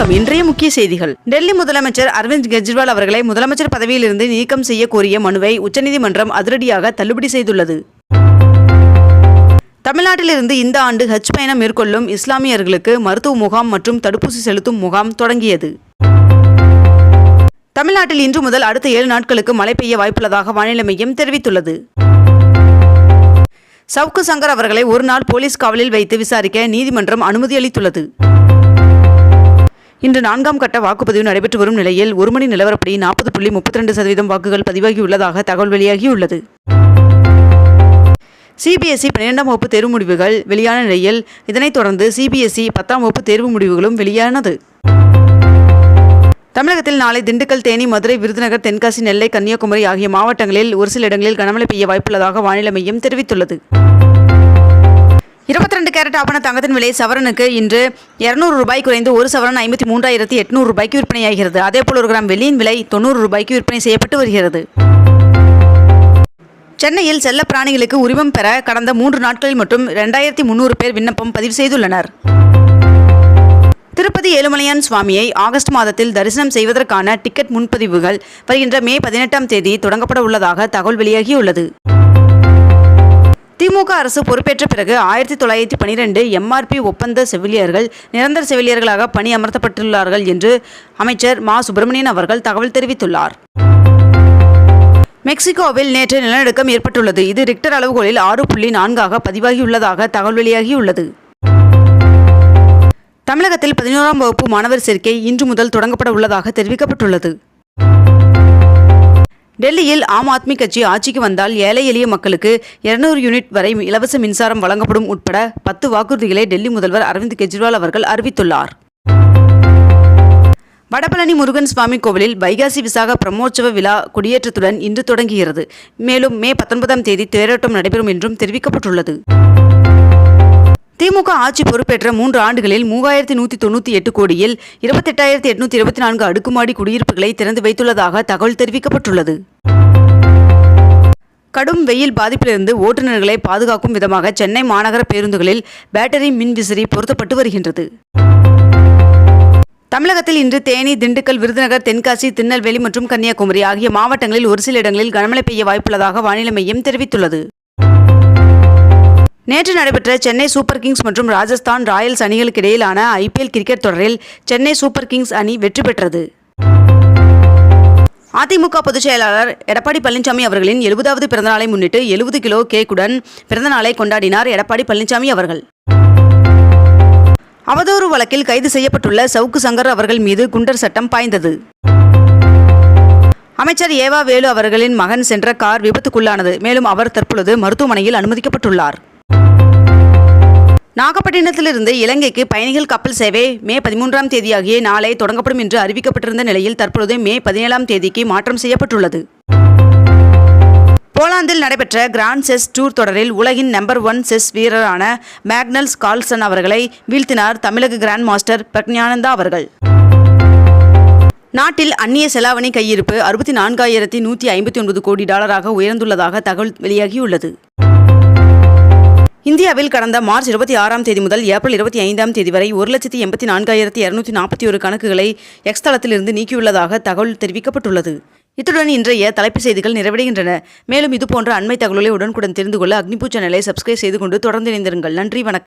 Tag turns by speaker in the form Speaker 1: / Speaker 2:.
Speaker 1: வணக்கம். இன்றைய முக்கிய செய்திகள். டெல்லி முதலமைச்சர் அரவிந்த் கெஜ்ரிவால் அவர்களை முதலமைச்சர் பதவியிலிருந்து நீக்கம் செய்ய கோரிய மனுவை உச்சநீதிமன்றம் அதிரடியாக தள்ளுபடி செய்துள்ளது. தமிழ்நாட்டிலிருந்து இந்த ஆண்டு ஹஜ் பயணம் மேற்கொள்ளும் இஸ்லாமியர்களுக்கு மருத்துவ முகாம் மற்றும் தடுப்பூசி செலுத்தும் முகாம் தொடங்கியது. தமிழ்நாட்டில் இன்று முதல் அடுத்த ஏழு நாட்களுக்கு மழை பெய்ய வாய்ப்புள்ளதாக வானிலை மையம் தெரிவித்துள்ளது. சவுக்கு சங்கர் அவர்களை ஒரு நாள் போலீஸ் காவலில் வைத்து விசாரிக்க நீதிமன்றம் அனுமதி அளித்துள்ளது. இன்று நான்காம் கட்ட வாக்குப்பதிவு நடைபெற்று வரும் நிலையில் ஒரு மணி நிலவரப்படி நாற்பது புள்ளி முப்பத்தி ரெண்டு சதவீதம் வாக்குகள் பதிவாகியுள்ளதாக தகவல் வெளியாகியுள்ளது. சிபிஎஸ்இ பன்னிரெண்டாம் வகுப்பு தேர்வு முடிவுகள் வெளியான நிலையில் இதனைத் தொடர்ந்து சிபிஎஸ்இ பத்தாம் வகுப்பு தேர்வு முடிவுகளும் வெளியானது. தமிழகத்தில் நாளை திண்டுக்கல் தேனி மதுரை விருதுநகர் தென்காசி நெல்லை கன்னியாகுமரி ஆகிய மாவட்டங்களில் ஒரு சில இடங்களில் கனமழை பெய்ய வாய்ப்புள்ளதாக வானிலை மையம் தெரிவித்துள்ளது. கேரட் ஆபண தங்கத்தின் விலை சவரனுக்கு இன்று இருநூறு ரூபாய் குறைந்து ஒரு சவரன் ஐம்பத்தி மூன்றாயிரத்தி எட்நூறு ரூபாய்க்கு விற்பனையாகிறது. அதேபோல் ஒரு கிராம் வெள்ளியின் விலை தொண்ணூறு ரூபாய்க்கு விற்பனை செய்யப்பட்டு வருகிறது. சென்னையில் செல்ல பிராணிகளுக்கு உரிமம் பெற கடந்த மூன்று நாட்களில் மட்டும் ரெண்டாயிரத்தி முந்நூறு பேர் விண்ணப்பம் பதிவு செய்துள்ளனர். திருப்பதி ஏழுமலையான் சுவாமியை ஆகஸ்ட் மாதத்தில் தரிசனம் செய்வதற்கான டிக்கெட் முன்பதிவுகள் வருகின்ற மே பதினெட்டாம் தேதி தொடங்கப்பட உள்ளதாக தகவல் வெளியாகியுள்ளது. திமுக அரசு பொறுப்பேற்ற பிறகு ஆயிரத்தி தொள்ளாயிரத்தி பனிரெண்டு எம்ஆர்பி ஒப்பந்த செவிலியர்கள் நிரந்தர செவிலியர்களாக பணி அமர்த்தப்பட்டுள்ளார்கள் என்று அமைச்சர் மா. சுப்பிரமணியன் அவர்கள் தகவல் தெரிவித்துள்ளார். மெக்சிகோவில் நேற்று நிலநடுக்கம் ஏற்பட்டுள்ளது. இது ரிக்டர் அளவுகோலில் ஆறு புள்ளி நான்காக பதிவாகியுள்ளதாக தகவல் வெளியாகியுள்ளது. தமிழகத்தில் பதினோராம் வகுப்பு மாணவர் சேர்க்கை இன்று முதல் தொடங்கப்பட உள்ளதாக தெரிவிக்கப்பட்டுள்ளது. டெல்லியில் ஆம் ஆத்மி கட்சி ஆட்சிக்கு வந்தால் ஏழை எளிய மக்களுக்கு இருநூறு யூனிட் வரை இலவச மின்சாரம் வழங்கப்படும் உட்பட பத்து வாக்குறுதிகளை டெல்லி முதல்வர் அரவிந்த் கெஜ்ரிவால் அவர்கள் அறிவித்துள்ளார். வடபழனி முருகன் சுவாமி கோவிலில் வைகாசி விசாக பிரம்மோற்சவ விழா கொடியேற்றத்துடன் இன்று தொடங்குகிறது. மேலும் மே பத்தொன்பதாம் தேதி தேரோட்டம் நடைபெறும் என்றும் தெரிவிக்கப்பட்டுள்ளது. திமுக ஆட்சி பொறுப்பேற்ற மூன்று ஆண்டுகளில் மூவாயிரத்தி நூற்றி தொண்ணூற்றி எட்டு கோடியில் இருபத்தெட்டாயிரத்தி எட்நூற்றி இருபத்தி நான்கு அடுக்குமாடி குடியிருப்புகளை திறந்து வைத்துள்ளதாக தகவல் தெரிவிக்கப்பட்டுள்ளது. கடும் வெயில் பாதிப்பிலிருந்து ஓட்டுநர்களை பாதுகாக்கும் விதமாக சென்னை மாநகர பேருந்துகளில் பேட்டரி மின் விசிறி பொருத்தப்பட்டு வருகின்றது. தமிழகத்தில் இன்று தேனி திண்டுக்கல் விருதுநகர் தென்காசி திருநெல்வேலி மற்றும் கன்னியாகுமரி ஆகிய மாவட்டங்களில் ஒரு சில இடங்களில் கனமழை பெய்ய வாய்ப்புள்ளதாக வானிலை மையம் தெரிவித்துள்ளது. நேற்று நடைபெற்ற சென்னை சூப்பர் கிங்ஸ் மற்றும் ராஜஸ்தான் ராயல்ஸ் அணிகளுக்கு இடையிலான ஐபிஎல் கிரிக்கெட் தொடரில் சென்னை சூப்பர் கிங்ஸ் அணி வெற்றி பெற்றது. அதிமுக பொதுச் செயலாளர் எடப்பாடி பழனிசாமி அவர்களின் எழுபதாவது பிறந்தநாளை முன்னிட்டு எழுபது கிலோ கேக்குடன் பிறந்தநாளை கொண்டாடினார் எடப்பாடி பழனிசாமி அவர்கள். அவதூறு வழக்கில் கைது செய்யப்பட்டுள்ள சவுக்கு சங்கர் அவர்கள் மீது குண்டர் சட்டம் பாய்ந்தது. அமைச்சர் ஏவா வேலு அவர்களின் மகன் சென்ற கார் விபத்துக்குள்ளானது. மேலும் அவர் தற்பொழுது மருத்துவமனையில் அனுமதிக்கப்பட்டுள்ளார். நாகப்பட்டினத்திலிருந்து இலங்கைக்கு பயணிகள் கப்பல் சேவை மே பதிமூன்றாம் தேதியாகிய நாளை தொடங்கப்படும் என்று அறிவிக்கப்பட்டிருந்த நிலையில் தற்பொழுது மே பதினேழாம் தேதிக்கு மாற்றம் செய்யப்பட்டுள்ளது. போலாந்தில் நடைபெற்ற கிராண்ட் செஸ் டூர் தொடரில் உலகின் நம்பர் ஒன் செஸ் வீரரான மேக்னல்ஸ் கால்சன் அவர்களை வீழ்த்தினார் தமிழக கிராண்ட் மாஸ்டர் பிரக்ஞானந்தா அவர்கள். நாட்டில் அந்நிய செலாவணி கையிருப்பு அறுபத்தி நான்காயிரத்தி நூற்றி ஐம்பத்தி ஒன்பது கோடி டாலராக உயர்ந்துள்ளதாக தகவல் வெளியாகியுள்ளது. இந்தியாவில் கடந்த மார்ச் இருபத்தி ஆறாம் தேதி முதல் ஏப்ரல் இருபத்தி ஐந்தாம் தேதி வரை ஒரு லட்சத்தி எண்பத்தி நான்காயிரத்தி இருநூற்றி நாற்பத்தி ஒரு கணக்குகளை எக்ஸ் தளத்திலிருந்து நீக்கியுள்ளதாக தகவல் தெரிவிக்கப்பட்டுள்ளது. இத்துடன் இன்றைய தலைப்புச் செய்திகள் நிறைவடைகின்றன. மேலும் இதுபோன்ற அண்மை தகவலை உடனுக்குடன் தெரிந்து கொள்ள அக்னிபூ சேனலை சப்ஸ்கிரைப் செய்து கொண்டு தொடர்ந்து இணைந்திருங்கள். நன்றி வணக்கம்.